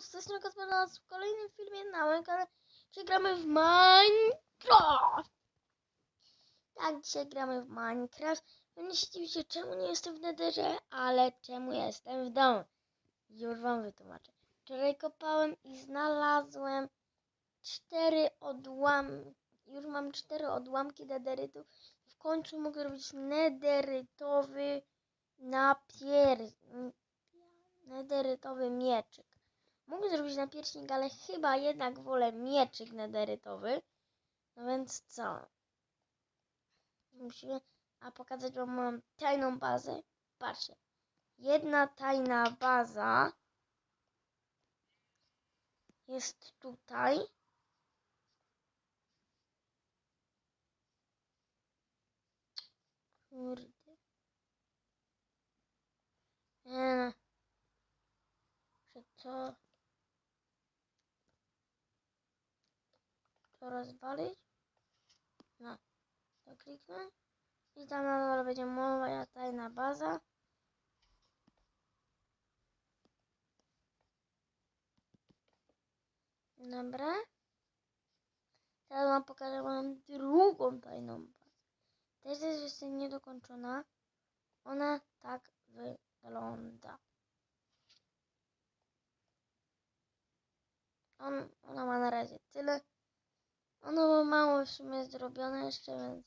z tej strony nas w kolejnym filmie na moim kanale, gramy w Minecraft. Tak, dzisiaj gramy w Minecraft. Myślicie się, czemu nie jestem w Netherze, ale czemu jestem w domu. Już wam wytłumaczę. Wczoraj kopałem i znalazłem cztery odłamki. Już mam cztery odłamki nederytu. W końcu mogę robić nederytowy napier... nederytowy mieczyk. Mogę zrobić napierśnik, ale chyba jednak wolę mieczyk nederytowy. No więc co? Musimy a pokazać wam moją tajną bazę. Patrzcie. Jedna tajna baza jest tutaj. Kurde. Nie no. Że co? To rozwalić? No. To kliknę. I tam na dole będzie moja tajna baza. Dobra. Teraz wam pokażę moją drugą tajną bazę. Też jest jeszcze niedokończona. Ona tak wygląda. On, ona ma na razie tyle. Ono ma mało w sumie zrobione jeszcze, więc...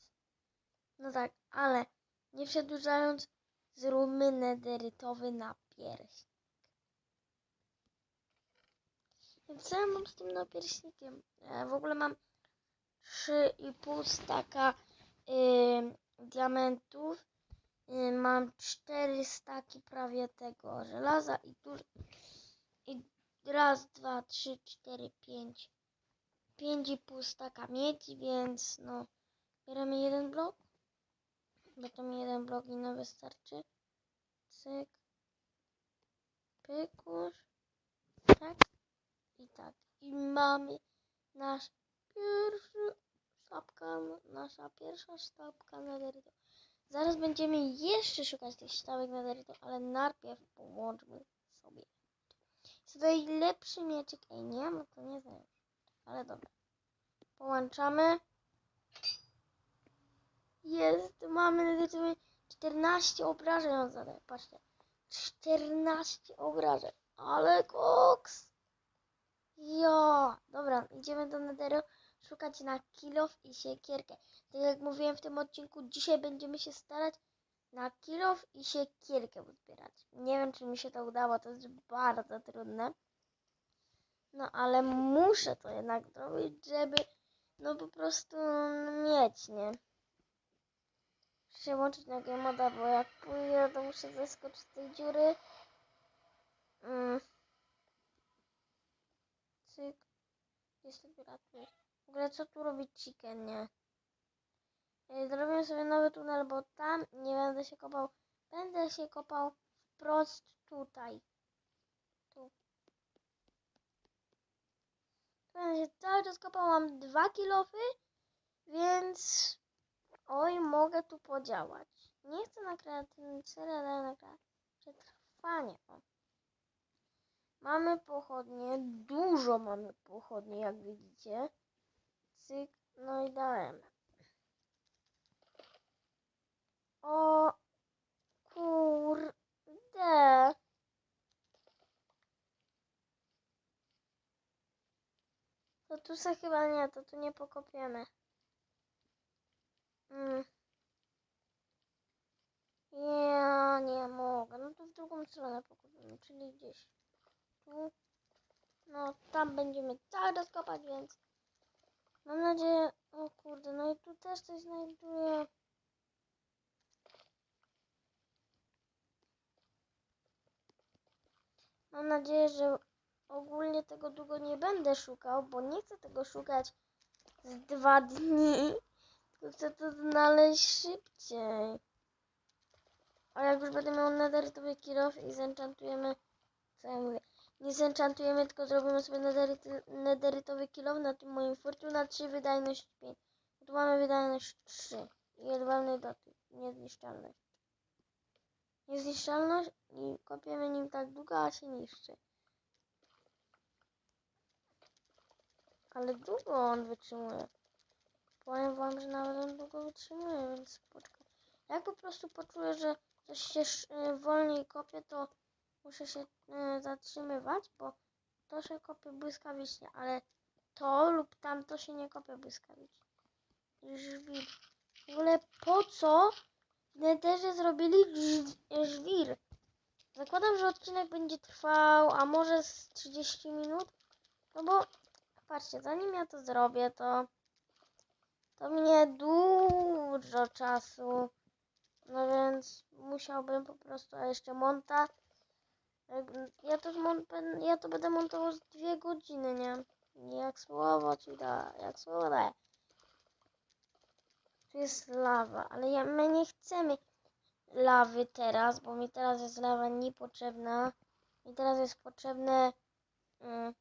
No tak, ale nie przedłużając, zróbmy nederytowy napierśnik. Co ja mam z tym napierśnikiem? Ja w ogóle mam 3,5 staka yy, diamentów. Yy, mam 4 staki prawie tego żelaza i tu i raz, dwa, trzy, cztery, pięć. 5,5 staka miedzi, więc no bierzemy jeden blok. Bo to mi jeden blok i no wystarczy. Cyk. Pykusz. Tak. I tak. I mamy nasz pierwszy sztabka, nasza pierwsza sztabka nederytu. Zaraz będziemy jeszcze szukać tych sztabek nederytu, ale najpierw połączmy sobie. Tutaj lepszy mieczyk. Ej, nie, no to nie znam. Ale dobra. Połączamy. Jest, mamy nederytowy 14 obrażeń on zadaje. Patrzcie. 14 obrażeń. Ale koks. Jo, dobra, idziemy do Netheru szukać na kilof i siekierkę. Tak jak mówiłem w tym odcinku, dzisiaj będziemy się starać na kilof i siekierkę uzbierać. Nie wiem, czy mi się to udało, to jest bardzo trudne. No, ale muszę to jednak zrobić, żeby no po prostu mieć, nie? Muszę się włączyć na game moda, bo jak pójdę, to muszę zeskoczyć z tej dziury. Mm. Cyk. Jest temperatura. W ogóle co tu robi chicken, nie? Zrobię sobie nowy tunel, bo tam nie będę się kopał. Będę się kopał wprost tutaj. Tu. Cały czas kopał. Mam dwa kilofy, więc oj, mogę tu podziałać. Nie chcę na kreatywny cel, ale na przetrwanie. O. Mamy pochodnie, dużo mamy pochodnie, jak widzicie. Cyk, no i dałem. O kurde. To tu se chyba nie, to tu nie pokopiemy. Mm. Ja nie mogę. No to w drugą stronę pokopiemy, czyli gdzieś tu. No tam będziemy czas kopać, więc mam nadzieję... O kurde, no i tu też coś znajduję. Mam nadzieję, że ogólnie tego długo nie będę szukał, bo nie chcę tego szukać z dwa dni, tylko chcę to znaleźć szybciej. A jak już będę miał nederytowy kilof i zenchantujemy, co ja mówię, nie zenchantujemy, tylko zrobimy sobie nederyty, nederytowy kilof na tym moim fortuna 3, wydajność 5. Tu mamy wydajność 3 i jedwabny dotyk, niezniszczalność. Niezniszczalność i kopiemy nim tak długo, a się niszczy. Ale długo on wytrzymuje. Powiem wam, że nawet on długo wytrzymuje, więc poczekaj. Jak po prostu poczuję, że coś się y, wolniej kopie, to muszę się y, zatrzymywać, bo to się kopie błyskawicznie, ale to lub tamto się nie kopie błyskawicznie. Żwir. W ogóle po co w Netherze zrobili żw- żwir? Zakładam, że odcinek będzie trwał, a może z 30 minut. No bo patrzcie, zanim ja to zrobię, to to mnie dużo czasu. No więc musiałbym po prostu, a jeszcze monta. Ja to, ja to będę montował z dwie godziny, nie? Jak słowo ci da, jak słowo daje. Tu jest lawa, ale ja, my nie chcemy lawy teraz, bo mi teraz jest lawa niepotrzebna. Mi teraz jest potrzebne mm,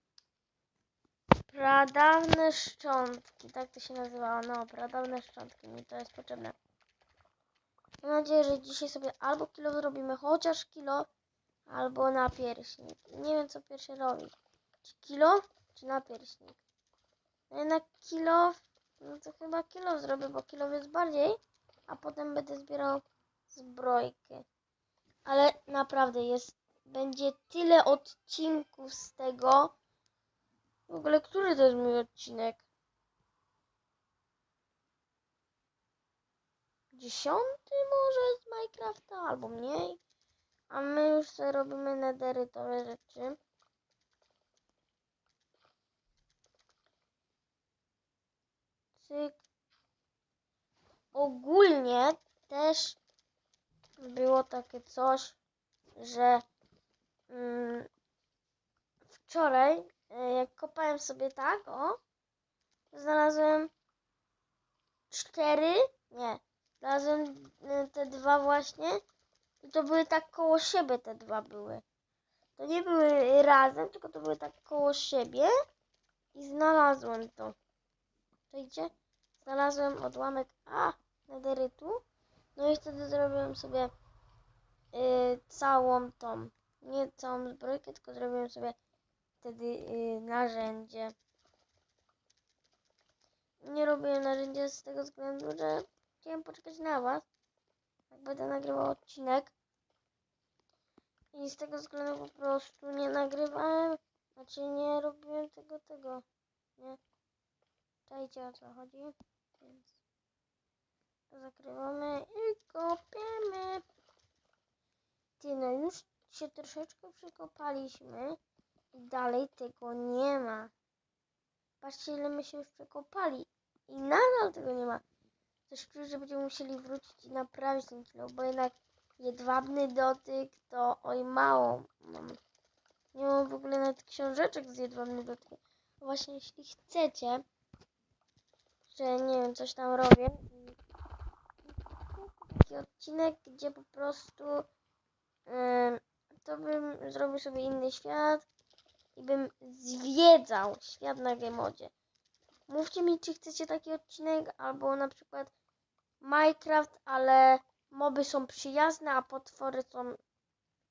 pradawne szczątki, tak to się nazywało, no, pradawne szczątki, mi to jest potrzebne. Mam nadzieję, że dzisiaj sobie albo kilo zrobimy, chociaż kilo, albo na pierśnik. Nie wiem, co pierwsze robić. Czy kilo, czy na pierśnik? No jednak kilo, no to chyba kilo zrobię, bo kilo jest bardziej, a potem będę zbierał zbrojkę. Ale naprawdę jest, będzie tyle odcinków z tego. W ogóle, który to jest mój odcinek? Dziesiąty może z Minecrafta, albo mniej. A my już sobie robimy nederytowe rzeczy. Cyk. Ogólnie też było takie coś, że mm, wczoraj, jak kopałem sobie tak, o, znalazłem cztery, nie, znalazłem e, te dwa właśnie i to były tak koło siebie te dwa były. To nie były razem, tylko to były tak koło siebie i znalazłem to. Czajcie? Znalazłem odłamek A nederytu. No i wtedy zrobiłem sobie y, całą tą, nie całą zbrojkę, tylko zrobiłem sobie wtedy y, narzędzie. Nie robiłem narzędzia z tego względu, że chciałem poczekać na was, jak będę nagrywał odcinek. I z tego względu po prostu nie nagrywałem, znaczy nie robiłem tego, tego, nie. Czajcie o co chodzi, więc to zakrywamy i kopiemy. Ty, no już się troszeczkę przekopaliśmy dalej tego nie ma. Patrzcie, ile my się już przekopali i nadal tego nie ma. Coś czuję, że będziemy musieli wrócić i naprawić ten kilo, bo jednak jedwabny dotyk to oj mało mam. Nie mam w ogóle nawet książeczek z jedwabnym dotykiem. Właśnie jeśli chcecie, że nie wiem, coś tam robię taki odcinek, gdzie po prostu em, to bym zrobił sobie inny świat i bym zwiedzał świat na Gemodzie. Mówcie mi, czy chcecie taki odcinek, albo na przykład Minecraft, ale moby są przyjazne, a potwory są.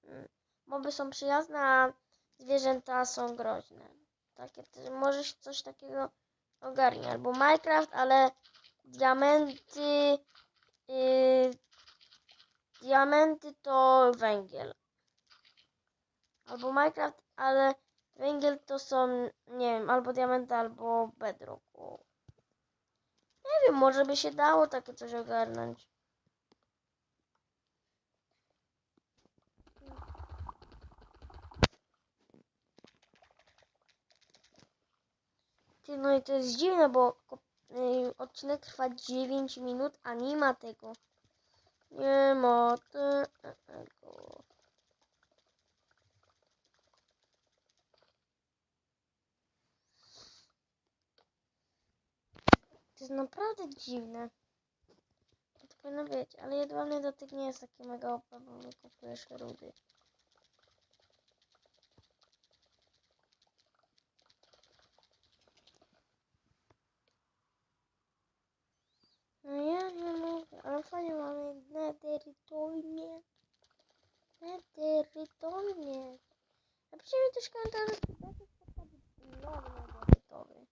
mm, Moby są przyjazne, a zwierzęta są groźne. Takie, to może się coś takiego ogarnie. Albo Minecraft, ale diamenty. Yy, diamenty to węgiel. Albo Minecraft, ale węgiel to są, nie wiem, albo diamenty, albo bedrock. O. Nie wiem, może by się dało takie coś ogarnąć. Ty, no i to jest dziwne, bo y, odcinek trwa 9 minut, a nie ma tego. Nie ma tego. Jest naprawdę dziwne. To powinno być, ale jedwabny dotyk nie jest taki mega OP, bo wykupujesz rudy. No ja nie mogę, ale fajnie mamy nederytolnie. Nederytolnie. Napiszcie mi też komentarze, czy dacie spotkać nowy nederytowy.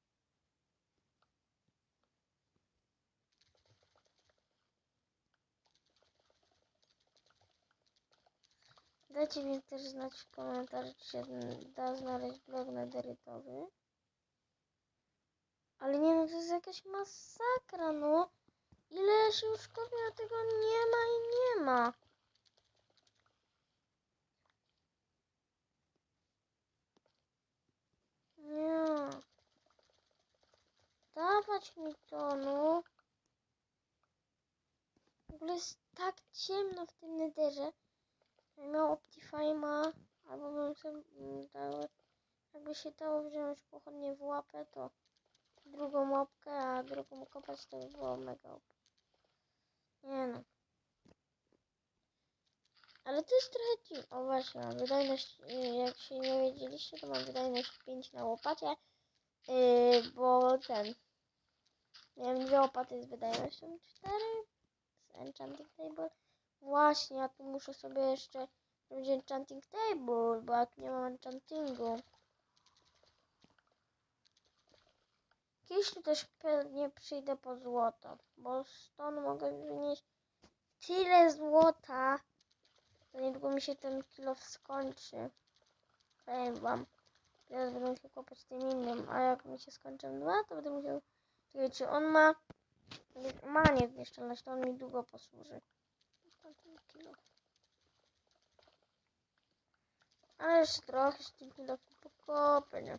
Dajcie mi też znać w komentarzu, czy się da znaleźć blog nederytowy. Ale nie no, to jest jakaś masakra, no. Ile się już kopię, a tego nie ma i nie ma. Nie. Dawać mi to, no. W ogóle jest tak ciemno w tym nederze. Miał Optifime'a, albo bym sobie dał, jakby się dało wziąć pochodnie w łapę, to drugą łapkę, a drugą kopać, to by było mega op. Nie no. Ale to jest trochę dziwne. O właśnie, mam wydajność, y, jak się nie wiedzieliście, to mam wydajność 5 na łopacie, yy, bo ten, miałem dwie łopaty z wydajnością 4 z Enchanting Table. Właśnie, ja tu muszę sobie jeszcze zrobić Enchanting Table, bo ja tu nie mam Enchantingu. Kiedyś tu też pewnie przyjdę po złoto, bo stąd mogę wynieść tyle złota, że niedługo mi się ten kilo skończy. Powiem wam. Teraz będę musiał kopać tym innym, a jak mi się skończą dwa, to będę musiał... Czekaj, on ma... Ma niezniszczalność, to on mi długo posłuży. Ten kilo. Ale jeszcze trochę z tym kilo pokopę, nie?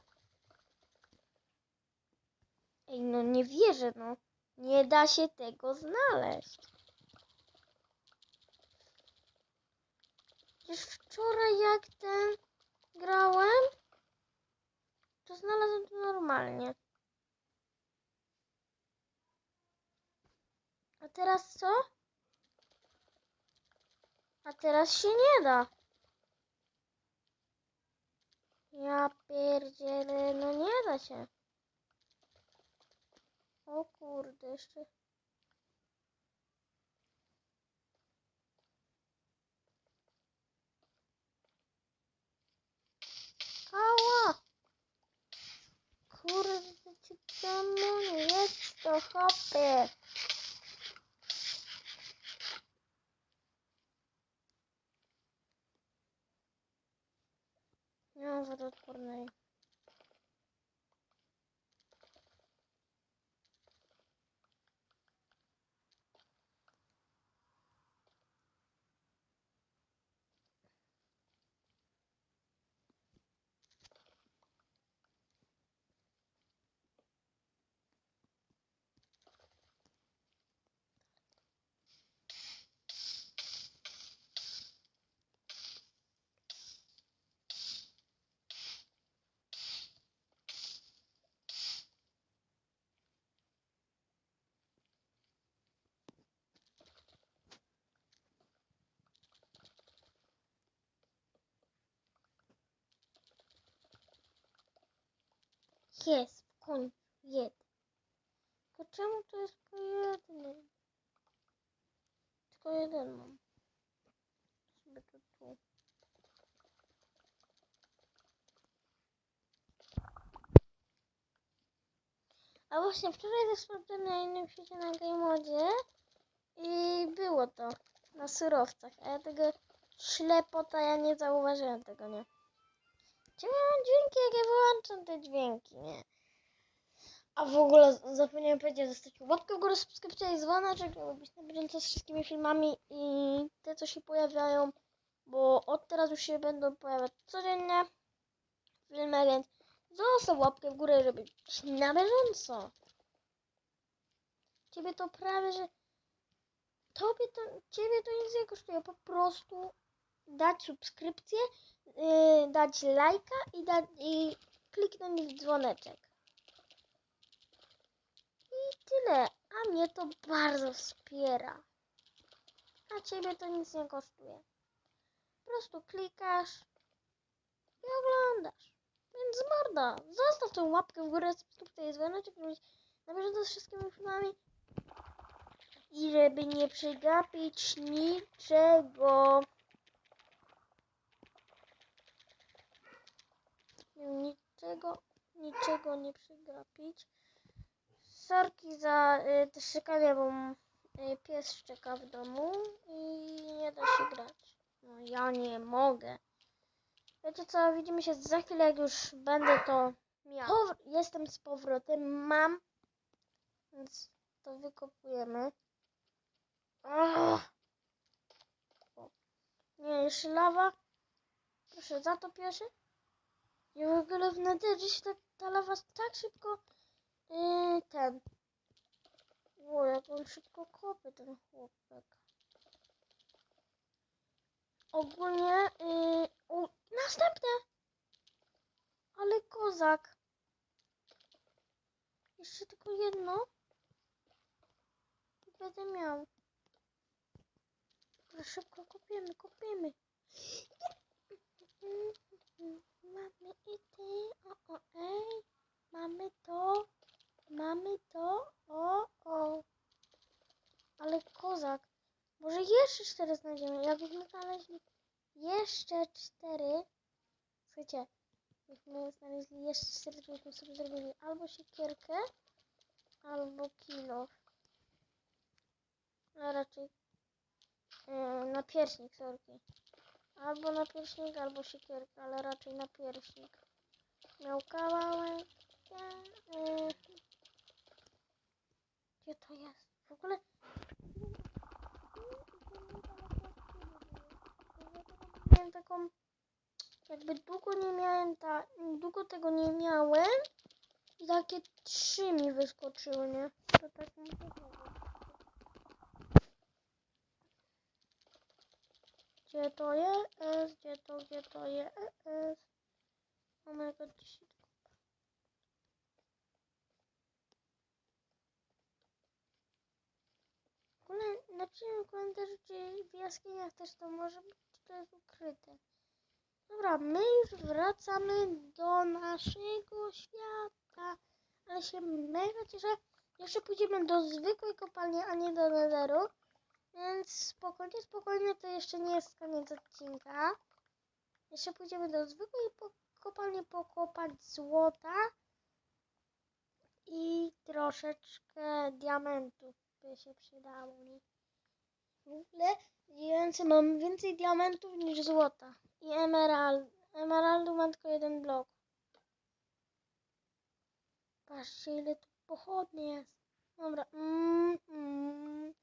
Ej, no nie wierzę, no. Nie da się tego znaleźć. Przecież wczoraj jak ten grałem, to znalazłem to normalnie. A teraz co? A teraz się nie da. Ja pierdzielę, no nie da się. O kurde, jeszcze. Ała! Kurde, ci nie jest to hopy? Nie mam Jest, w końcu, jeden. To czemu to jest tylko jeden? Tylko jeden mam. To tu. A właśnie wczoraj też na innym świecie na Gamemodzie i było to na surowcach, a ja tego ślepota, ja nie zauważyłem tego, nie? Gdzie miałem dźwięki, jak ja wyłączam te dźwięki, nie? A w ogóle zapomniałem powiedzieć, zostawić łapkę w górę, subskrypcję i dzwoneczek, żeby być na bieżąco z wszystkimi filmami i te, co się pojawiają, bo od teraz już się będą pojawiać codziennie filmy, więc zostaw łapkę w górę, żeby być na bieżąco. Ciebie to prawie, że... Tobie to... Ciebie to nic nie kosztuje, po prostu dać subskrypcję, yy, dać lajka i, dać, i kliknąć w dzwoneczek. I tyle. A mnie to bardzo wspiera. A ciebie to nic nie kosztuje. Po prostu klikasz i oglądasz. Więc morda, zostaw tą łapkę w górę, subskrypcję i dzwoneczek, żeby być na bieżąco z wszystkimi filmami. I żeby nie przegapić niczego. Niczego, niczego nie przegapić. Sorki za y, te szczekanie, bo y, pies szczeka w domu i nie da się grać. No ja nie mogę. Wiecie co, widzimy się za chwilę, jak już będę to miał. Powr- jestem z powrotem, mam. Więc to wykopujemy. Ach. Nie, jeszcze lawa. Proszę, zatopia się. I w ogóle w nederze się ta, ta lawa tak szybko yy, ten. O, jak on szybko kopie ten chłopak. Ogólnie yy, o, następne. Ale kozak. Jeszcze tylko jedno. Będę miał. Szybko kopiemy, kopiemy. Mamy i ty, o, o, ej. Mamy to, mamy to, o, o. Ale kozak. Może jeszcze cztery znajdziemy. Jakbyśmy znaleźli jeszcze cztery. Słuchajcie, jakbyśmy znaleźli jeszcze cztery, to byśmy sobie zrobili albo siekierkę, albo kilo. A raczej yy, na pierśnik, sorki. Albo na pierśnik, albo siekierkę, ale raczej na pierśnik. Miał kawałek. Yy. Gdzie to jest? W ogóle miałem taką jakby długo nie miałem ta długo tego nie miałem i takie trzy mi wyskoczyły, nie? To tak muszę powiedzieć. Gdzie to jest? Gdzie to, gdzie to jest? Shit. W ogóle napiszcie w komentarzu, czy w jaskiniach też to może być, to jest ukryte. Dobra, my już wracamy do naszego świata, ale się mega cieszę. Jeszcze pójdziemy do zwykłej kopalni, a nie do netheru. Więc spokojnie, spokojnie, to jeszcze nie jest koniec odcinka. Jeszcze pójdziemy do zwykłej po- kopalni pokopać złota i troszeczkę diamentów by się przydało mi. W ogóle więcej, mam więcej diamentów niż złota i emerald. Emeraldu mam tylko jeden blok. Patrzcie ile tu pochodni jest. Dobra. Mm, mm.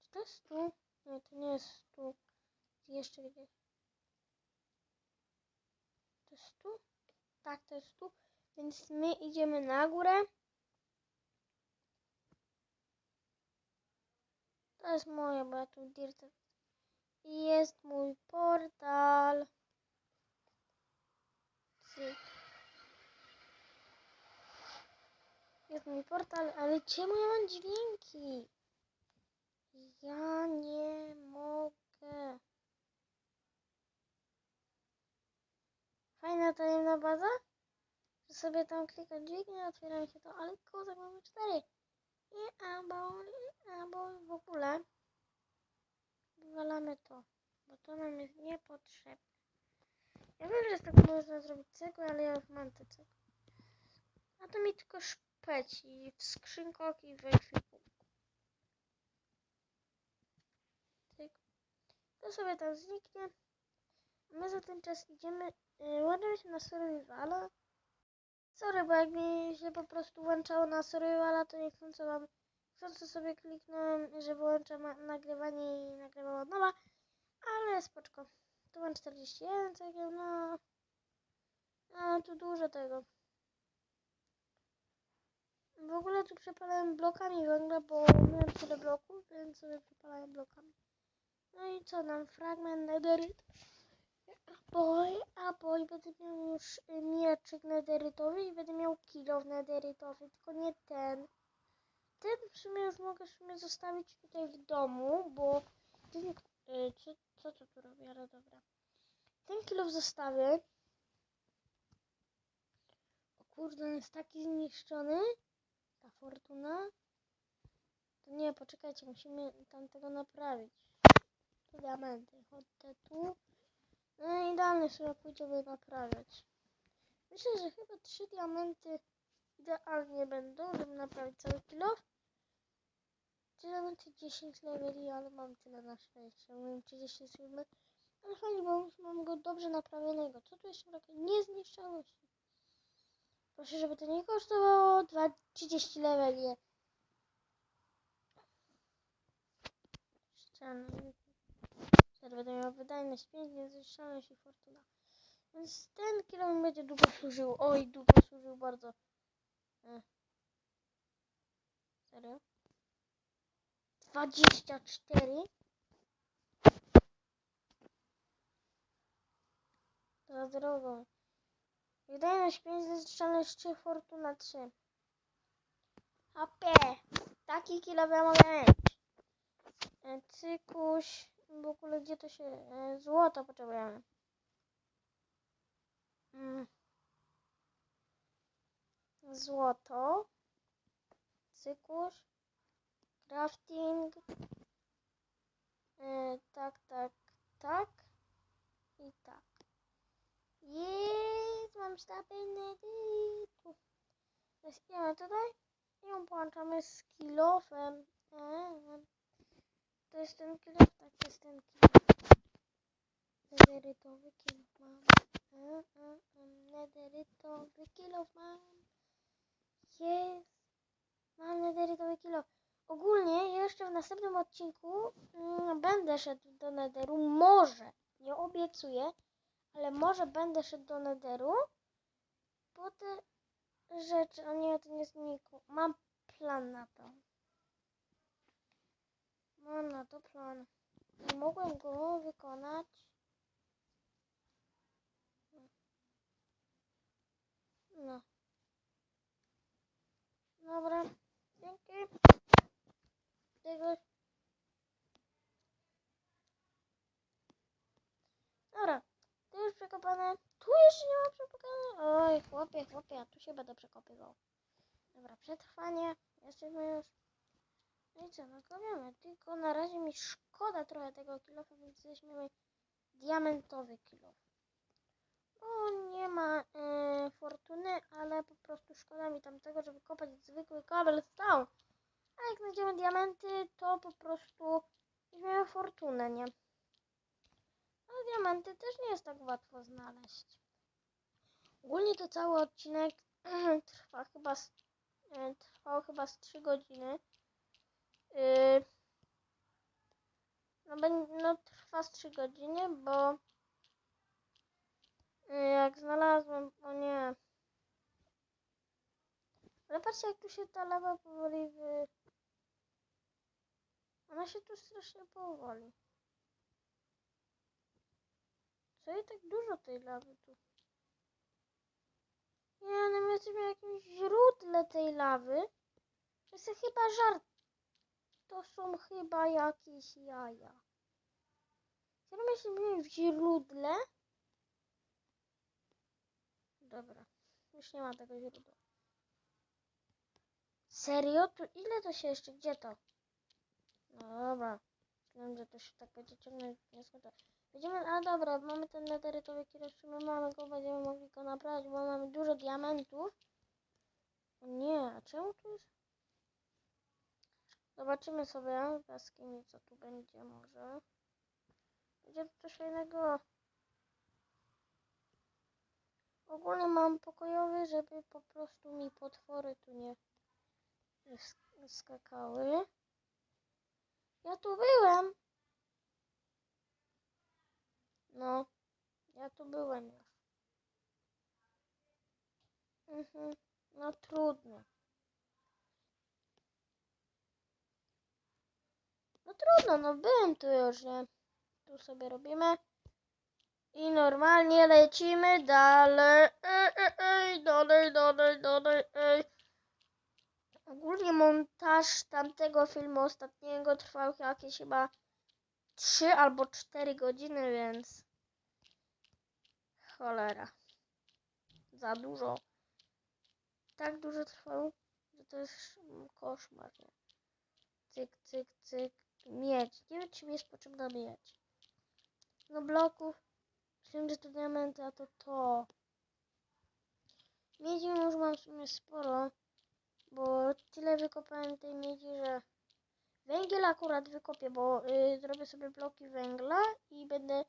Czy to jest tu? Nie, to nie jest tu. Jeszcze gdzieś. To jest tu? Tak, to jest tu. Więc my idziemy na górę. To jest moje, bo ja tu dirt. I jest mój portal. Jest mój portal, ale czemu ja mam dźwięki? Ja nie mogę. Fajna tajemna baza? Że sobie tam klikam dźwignię, otwiera mi się to, ale kozak mamy cztery. I albo, albo w ogóle wywalamy to, bo to nam jest niepotrzebne. Ja wiem, że z tego można zrobić cegłę, ale ja już mam te cegły. A to mi tylko szpeci w skrzynkach i w ekwipunku. To sobie tam zniknie. My za ten czas idziemy, yy, ładuję się na survivala. Sorry, bo jak mi się po prostu łączało na survivala, to nie chcąc wam, chcąc sobie kliknąłem, że wyłączę nagrywanie i nagrywam od nowa, ale spoczko. Tu mam 41 cegieł, no. A tu dużo tego. W ogóle tu przepalałem blokami węgla, bo miałem tyle bloków, więc sobie przepalałem blokami. No i co nam? Fragment nederyt. Boy, a boy, będę miał już y, mieczyk nederytowy i będę miał kilo nederytowy, tylko nie ten. Ten w sumie już mogę w sumie zostawić tutaj w domu, bo ten, y, co, co to tu robię, ale dobra. Ten kilo zostawię. O kurde, on jest taki zniszczony. Ta fortuna. To nie, poczekajcie, musimy tamtego naprawić. Tu diamenty, chodźcie tu. No i idealnie sobie pójdziemy naprawiać. Myślę, że chyba trzy diamenty idealnie będą, żeby naprawić cały kilo. mam te 10 leveli, ale mam tyle na szczęście. Mam 37, ale fajnie, bo już mam go dobrze naprawionego. Co tu jeszcze brakuje? Niezniszczalności. Proszę, żeby to nie kosztowało 2, 30 leveli. Ściany. Będę miał wydajność 5, niezniszczalność i fortuna. Więc ten kilo będzie długo służył. Oj, długo służył bardzo. E. Serio? 24? Za drogo. Wydajność 5, zniszczalność 3, fortuna 3. HP! Taki kilo ja mogę mieć. E, Cykuś. W ogóle gdzie to się... E, złoto potrzebujemy. Mm. Złoto. Cykuś. Crafting. E, tak, tak, tak. I tak. Jest, mam stabilny tytuł. Zaśpiewamy tutaj i ją połączamy z kilofem. E, to jest ten kilof, tak, to jest ten kilof. Nederytowy kilof mam. E, Nederytowy kilof mam. Jest. Mam nederytowy kilof. Ogólnie jeszcze w następnym odcinku mm, będę szedł do nederu. Może, nie obiecuję, ale może będę szedł do nederu. Po te rzeczy, a nie, to nie znikło. Mam plan na to. Mam na to plan. Nie mogłem go wykonać. No. Dobra. Dzięki. Tego. Dobra. Tu już przekopane. Tu jeszcze nie ma przekopane. Oj, chłopie, chłopie, a tu się będę przekopywał. Dobra, przetrwanie. Jesteśmy już. No i co, no kopiemy. Tylko na razie mi szkoda trochę tego kilofa, więc weźmiemy diamentowy kilof. O, nie ma e, fortuny, ale po prostu szkoda mi tam tego, żeby kopać zwykły cobblestone. A jak znajdziemy diamenty, to po prostu weźmiemy fortunę, nie? Ale diamenty też nie jest tak łatwo znaleźć. Ogólnie to cały odcinek trwa chyba z, e, trwał chyba z 3 godziny. Yy, no, no trwa z 3 godziny, bo yy, jak znalazłem, o nie. Ale patrzcie jak tu się ta lawa powoli wy... Ona się tu strasznie powoli. Co i tak dużo tej lawy tu? Nie, no my jesteśmy w jakimś źródle tej lawy. To jest chyba żart. To są chyba jakieś jaja. My jesteśmy w źródle? Dobra. Już nie ma tego źródła. Serio? Tu ile to się jeszcze? Gdzie to? No dobra. Myślałem, że to się tak będzie ciągnąć w nieskończoność. Będziemy, a dobra, mamy ten w sumie mamy go, będziemy mogli go naprawić, bo mamy dużo diamentów. O nie, a czemu tu jest? Zobaczymy sobie w jaskini, co tu będzie może. Będzie tu coś fajnego. Ogólnie mam pokojowy, żeby po prostu mi potwory tu nie sk- skakały. Ja tu byłem. No, ja tu byłem już. Mhm, no trudno. No trudno, no byłem tu już, nie? Tu sobie robimy. I normalnie lecimy dalej. Ej, ej, ej, dalej, dalej, dalej, ej. Ogólnie montaż tamtego filmu ostatniego trwał jakieś chyba 3 albo 4 godziny, więc cholera. Za dużo. Tak dużo trwał, że to jest koszmar. Nie? Cyk, cyk, cyk. Miedź. Nie wiem, czy mi jest potrzebna miedź. No bloków. Myślałem, że to diamenty, a to to. Miedzi już mam w sumie sporo, bo tyle wykopałem tej miedzi, że Węgiel akurat wykopię, bo y, zrobię sobie bloki węgla i będę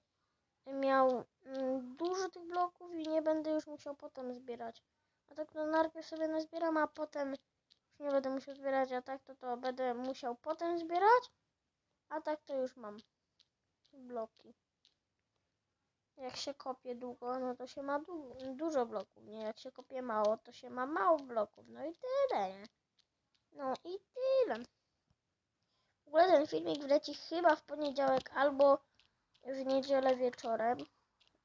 miał mm, dużo tych bloków i nie będę już musiał potem zbierać. A tak to najpierw sobie nazbieram, a potem już nie będę musiał zbierać, a tak to to będę musiał potem zbierać, a tak to już mam bloki. Jak się kopie długo, no to się ma du dużo bloków, nie? Jak się kopie mało, to się ma mało bloków. No i tyle, nie? No i tyle. W ogóle ten filmik wleci chyba w poniedziałek albo w niedzielę wieczorem,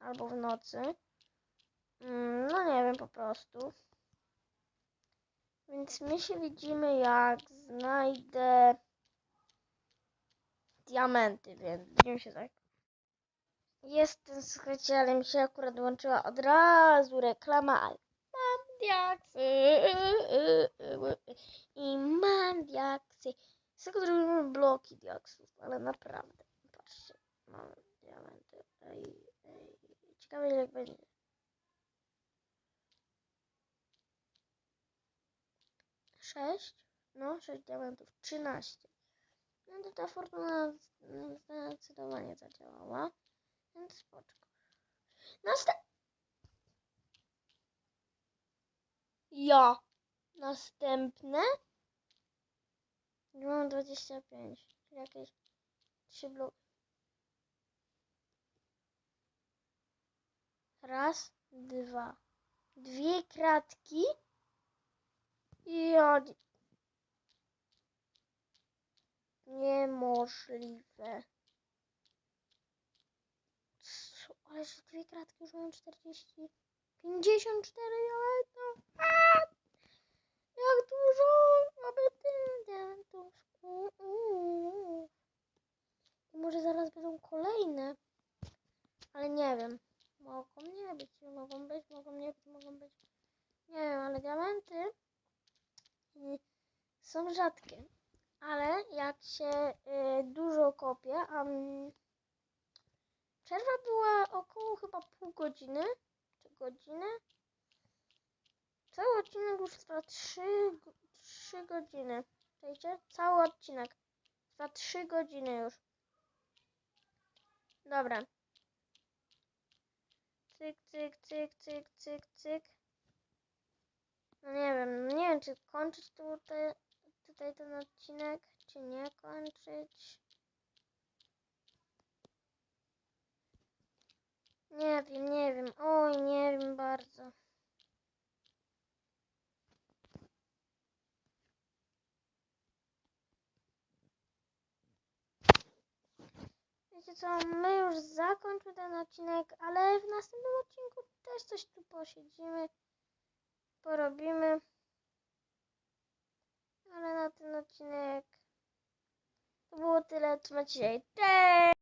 albo w nocy. Mm, No nie wiem po prostu. Więc my się widzimy jak znajdę diamenty, więc widzimy się tak. Jestem, słuchajcie, ale mi się akurat włączyła od razu reklama, ale mam diaksy i mam diaksy. Z tego zrobimy bloki diaksów, ale naprawdę, patrzcie, mamy diamenty. Ej, ej. Ciekawe jak będzie. Sześć? No, sześć diamentów. Trzynaście. No to ta fortuna zdecydowanie zadziałała. Więc spoczko. Następ... Ja. Następne. Mam 25. Czyli jakieś 3 bloki. Raz, dwa. Dwie kratki. Ja... Niemożliwe. Co? Ale że dwie kratki już mają 40... 54 diamentów. Jak dużo mamy tych diamentów. I może zaraz będą kolejne. Ale nie wiem. Mogą nie być, mogą być, mogą nie być, mogą być. Nie wiem, ale diamenty są rzadkie. Ale jak się y, dużo kopie, a przerwa była około chyba pół godziny, czy godziny. Cały odcinek już trwa 3, 3 godziny. Czajcie? Cały odcinek trwa 3 godziny już. Dobra. Cyk, cyk, cyk, cyk, cyk, cyk. No nie wiem, nie wiem czy kończyć tutaj, tutaj ten odcinek, czy nie kończyć. Nie wiem, nie wiem, oj, nie wiem bardzo. Wiecie co, my już zakończymy ten odcinek, ale w następnym odcinku też coś tu posiedzimy, porobimy. Ale na ten odcinek to było tyle, trzymajcie się, cześć!